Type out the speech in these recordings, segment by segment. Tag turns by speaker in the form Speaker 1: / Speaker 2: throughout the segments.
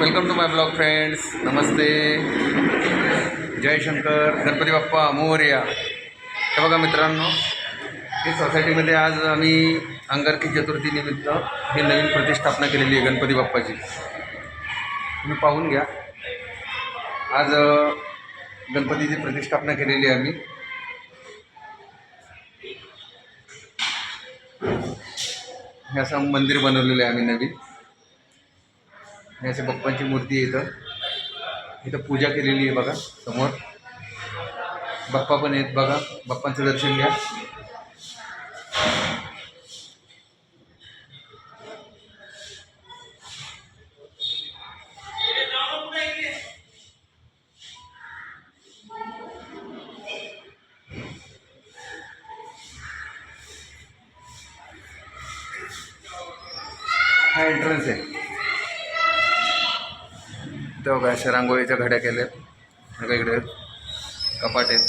Speaker 1: Welcome to my blog friends नमस्ते जयशंकर गणपती बाप्पा मोर्या हे बघा मित्रांनो हे सोसायटीमध्ये आज आम्ही अंगारकी चतुर्थीनिमित्त ही नवीन प्रतिष्ठापना केलेली आहे गणपती बाप्पाची. तुम्ही पाहून घ्या. आज गणपतीची प्रतिष्ठापना केलेली आहे आम्ही. हे असं मंदिर बनवलेलं आहे आम्ही नवीन. हे असे बाप्पांची मूर्ती आहे इथं. इथं पूजा केलेली आहे बघा, समोर. बाप्पा पण आहेत बघा, बाप्पांचं दर्शन घ्या. हा एंट्रन्स आहे. इथं बघा अशा रांगोळीच्या घड्या केल्यात बघा इकडे कपाट. आहेत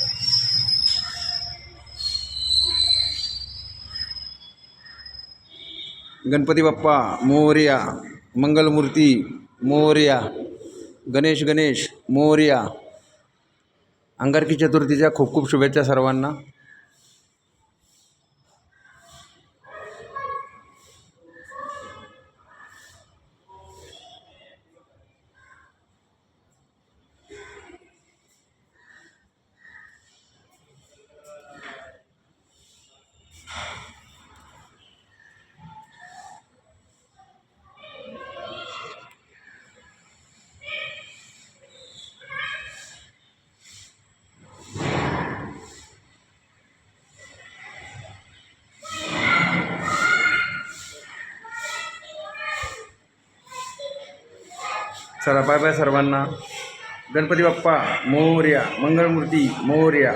Speaker 1: गणपती बाप्पा मोर्या मंगलमूर्ती मोर्या. गणेश गणेश मोर्या. अंगारकी चतुर्थीच्या खूप खूप शुभेच्छा सर्वांना. चला बाय बाय सर्वांना. गणपती बाप्पा मोर्या मंगळमूर्ती मोर्या.